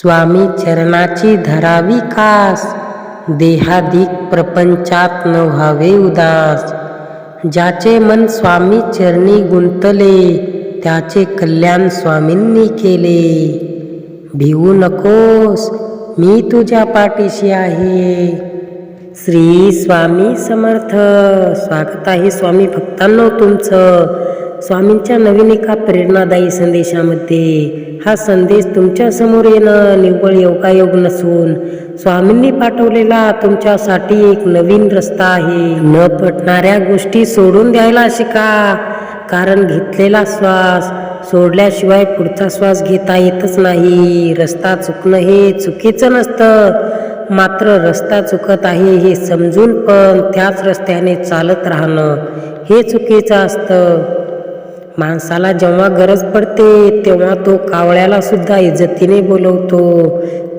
स्वामी चरणाची धरावी कास देहादिक प्रपंचात न व्हावे उदास. ज्याचे मन स्वामी चरणी गुंतले त्याचे कल्याण स्वामींनी केले. भिवू नकोस मी तुझ्या पाठीशी आहे. श्री स्वामी समर्थ. स्वागत आहे स्वामी भक्तांनो तुमचं. स्वामींच्या नवीन एका प्रेरणादायी संदेशामध्ये. हा संदेश तुमच्यासमोर येणं निव्वळ योगायोग नसून स्वामींनी पाठवलेला तुमच्यासाठी एक नवीन रस्ता आहे. न पटणाऱ्या गोष्टी सोडून द्यायला शिका. कारण घेतलेला श्वास सोडल्याशिवाय पुढचा श्वास घेता येतच नाही. रस्ता चुकणं हे चुकीचं नसतं. मात्र रस्ता चुकत आहे हे समजून पण त्याच रस्त्याने चालत राहणं हे चुकीचं असतं. माणसाला जेव्हा गरज पडते तेव्हा तो कावळ्याला सुद्धा इज्जतीने बोलवतो.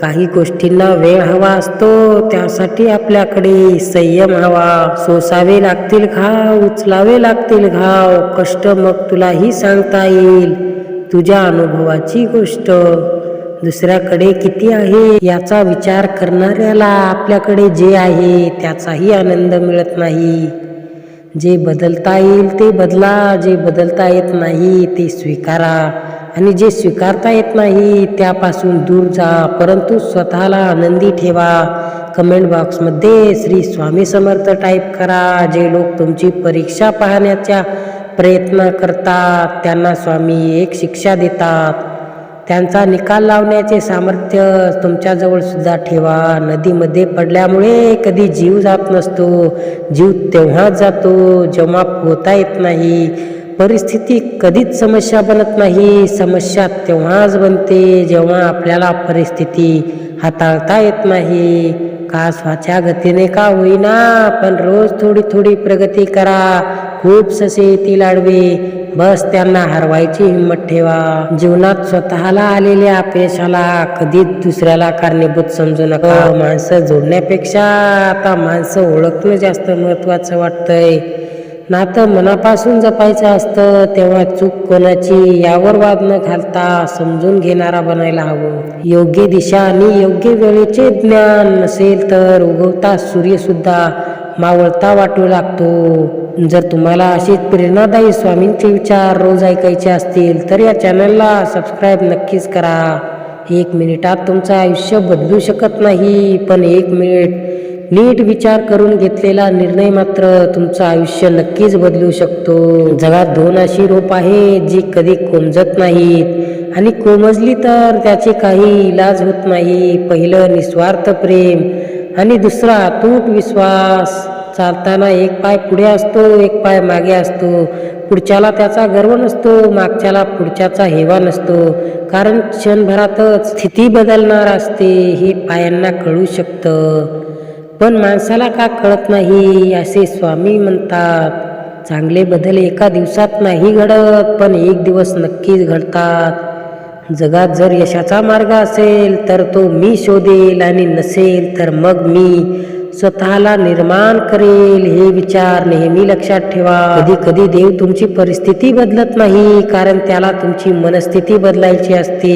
काही गोष्टींना वेळ हवा असतो त्यासाठी आपल्याकडे संयम हवा. सोसावे लागतील घाव उचलावे लागतील घाव. कष्ट मग तुलाही सांगता येईल. तुझ्या अनुभवाची गोष्ट. दुसऱ्याकडे किती आहे याचा विचार करणाऱ्याला आपल्याकडे जे आहे त्याचाही आनंद मिळत नाही. जे बदलता येईल ते बदला जे बदलता येत नाही ते स्वीकारा. आणि जे स्वीकारता येत नाही त्यापासून दूर जा परंतु स्वतःला आनंदी ठेवा. कमेंट बॉक्समध्ये श्री स्वामी समर्थ टाईप करा. जे लोक तुमची परीक्षा पाहण्याच्या प्रयत्न करतात त्यांना स्वामी एक शिक्षा देतात. त्यांचा निकाल लावण्याचे सामर्थ्य तुमच्याजवळ सुद्धा ठेवा. नदीमध्ये पडल्यामुळे कधी जीव जात नसतो. जीव तेव्हाच जातो जेव्हा पोहता येत नाही. परिस्थिती कधीच समस्या बनत नाही. समस्या तेव्हाच बनते जेव्हा आपल्याला परिस्थिती हाताळता येत नाही. का स्वाच्या गतीने का होईना पण रोज थोडी थोडी प्रगती करा. खूप ससे येतील आडवे बस त्यांना हरवायची हिंमत ठेवा. जीवनात स्वतःला आलेल्या अपयशाला कधीच दुसऱ्याला कारणीभूत समजू नका. माणसं जोडण्यापेक्षा आता माणसं ओळखणं जास्त महत्वाचं वाटतंय. नातं मनापासून जपायचं असतं तेव्हा चूक कोणाची यावर वाद न घालता समजून घेणारा बनायला हवं. योग्य दिशा आणि योग्य वेळेचे ज्ञान नसेल तर उगवता सूर्यसुद्धा मावळता वाटू लागतो. जर तुम्हाला अशीच प्रेरणादायी स्वामींचे विचार रोज ऐकायचे असतील तर या चॅनलला सबस्क्राईब नक्कीच करा. एक मिनिटात तुमचं आयुष्य बदलू शकत नाही पण एक मिनिट नीट विचार करून घेतलेला निर्णय मात्र तुमचं आयुष्य नक्कीच बदलू शकतो. जगात दोन अशी रोप आहे जी कधी कोमजत नाहीत आणि कोमजली तर त्याचे काही इलाज होत नाही. पहिलं निस्वार्थ प्रेम आणि दुसरा अतूट विश्वास. चालताना एक पाय पुढे असतो एक पाय मागे असतो. पुढच्याला त्याचा गर्व नसतो मागच्याला पुढच्याचा हेवा नसतो. कारण क्षणभरातच स्थिती बदलणार असते हे पायांना कळू शकतं. पण माणसाला का कळत नाही असे स्वामी म्हणतात. चांगले बदल एका दिवसात नाही घडत पण एक दिवस नक्कीच घडतात. जगात जर यशाचा मार्ग असेल तर तो मी शोधेल आणि नसेल तर मग मी स्वतःला निर्माण करेल हे विचार नेहमी लक्षात ठेवा. कधी कधी देव तुमची परिस्थिती बदलत नाही कारण त्याला तुमची मनस्थिती बदलायची असते.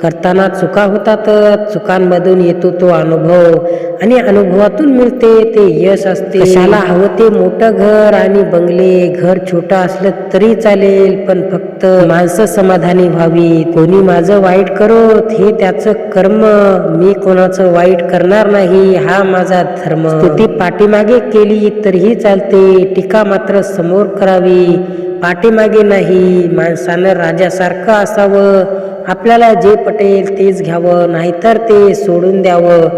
करताना चुका होतातच चुकांमधून येतो तो अनुभव. आणि अनुभवातून मिळते ते यश असते. कशाला? हवं ते मोठं घर आणि बंगले. घर छोटं असलं तरी चालेल पण फक्त माणसं समाधानी व्हावी कोणी माझं वाईट करोत हे त्याचं कर्म. मी कोणाचं वाईट करणार नाही हा माझा धर्म. स्तुती पाठीमागे केली तरीही चालते. टीका मात्र समोर करावी. पाठीमागे नाही. माणसानं राजासारखं असावं. आपल्याला जे पटेल तेच घ्यावं नाहीतर ते सोडून द्यावं.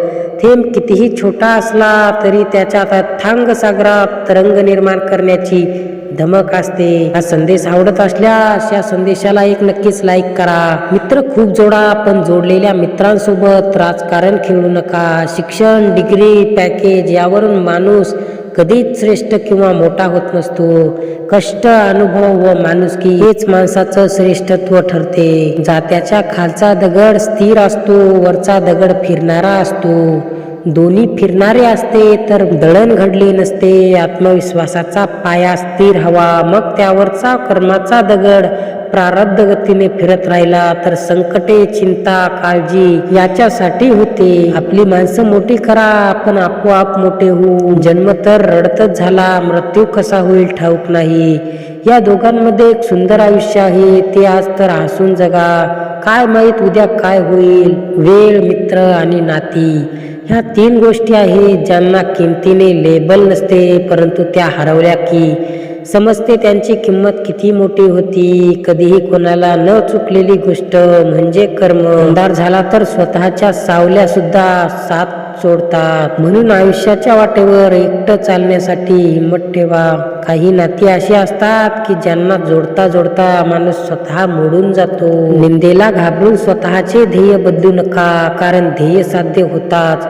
थेंब कितीही छोटा असला तरी त्याच्यात थांग सागरात तरंग निर्माण करण्याची धमक असते. हा संदेश आवडत असल्यास या संदेशाला एक नक्कीच लाईक करा. मित्र खूप जोडा पण जोडलेल्या मित्रांसोबत राजकारण खेळू नका. शिक्षण डिग्री पॅकेज यावरून माणूस कधीच श्रेष्ठ किंवा मोठा होत नसतो. कष्ट अनुभव व माणुसकी हेच माणसाचं श्रेष्ठत्व ठरते. जात्याच्या खालचा दगड स्थिर असतो वरचा दगड फिरणारा असतो. दोन्ही फिरणारे असते तर दळण घडले नसते. आत्मविश्वासाचा पाया स्थिर हवा मग त्यावरचा कर्माचा दगड प्रारब्ध गतीने फिरत राहिला तर संकटे चिंता काळजी याच्यासाठी होते. आपली माणसं मोठी करा आपण आपोआप मोठे होऊ. जन्म तर रडतच झाला मृत्यू कसा होईल ठाऊक नाही. या दोघांमध्ये एक सुंदर आयुष्य आहे ते आज तर हसून जगा. काय माहीत उद्या काय होईल? वेळ मित्र आणि नाती. ह्या तीन गोष्टी आहेत ज्यांना किमतीने लेबल नसते परंतु त्या हरवल्या की समजते त्यांची किंमत किती मोठी होती. कधीही कोणाला न चुकलेली गोष्ट म्हणजे कर्म. अंधार झाला तर स्वतःच्या सावल्या सुद्धा साथ सोडतात. म्हणून आयुष्याच्या वाटेवर एकटं चालण्यासाठी हिंमत ठेवा. काही नाती अशी असतात की ज्यांना जोडता जोडता माणूस स्वतः मोडून जातो. निंदेला घाबरून स्वतःचे ध्येय बदलू नका कारण ध्येय साध्य होताच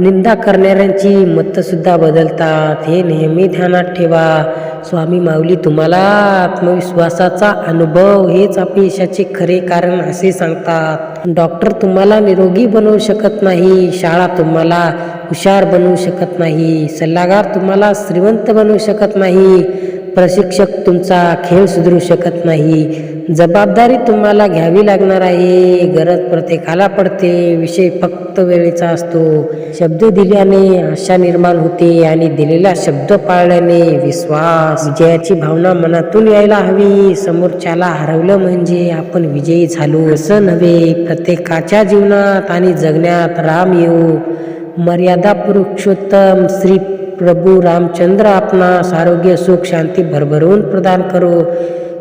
निंदा करणाऱ्यांची मतं सुद्धा बदलतात. हे नेहमी ध्यानात ठेवा. स्वामी माऊली तुम्हाला आत्मविश्वासाचा अनुभव हेच अपयशाचे खरे कारण असे सांगतात. डॉक्टर तुम्हाला निरोगी बनवू शकत नाही शाळा तुम्हाला हुशार बनवू शकत नाही सल्लागार तुम्हाला श्रीमंत बनवू शकत नाही. प्रशिक्षक तुमचा खेळ सुधरू शकत नाही. जबाबदारी तुम्हाला घ्यावी लागणार आहे. गरज प्रत्येकाला पडते. विषय फक्त वेळेचा असतो. शब्द दिल्याने आशा निर्माण होते आणि दिलेला शब्द पाळल्याने विश्वास विजयाची भावना मनातून यायला हवी. समोरच्याला हरवलं म्हणजे आपण विजयी झालो. असं नव्हे. प्रत्येकाच्या जीवनात आणि जगण्यात राम येऊ. मर्यादा पुरुषोत्तम श्री प्रभू रामचंद्र आपणास आरोग्य सुख शांती भरभरून प्रदान करो.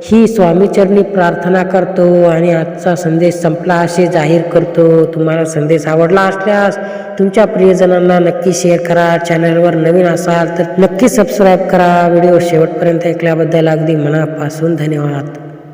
ही स्वामीचरणी प्रार्थना करतो आणि आजचा संदेश संपला असे जाहीर करतो. तुम्हाला संदेश आवडला असल्यास तुमच्या प्रियजनांना नक्की शेअर करा. चॅनलवर नवीन असाल तर नक्की सबस्क्राईब करा. व्हिडिओ शेवटपर्यंत ऐकल्याबद्दल अगदी मनापासून धन्यवाद.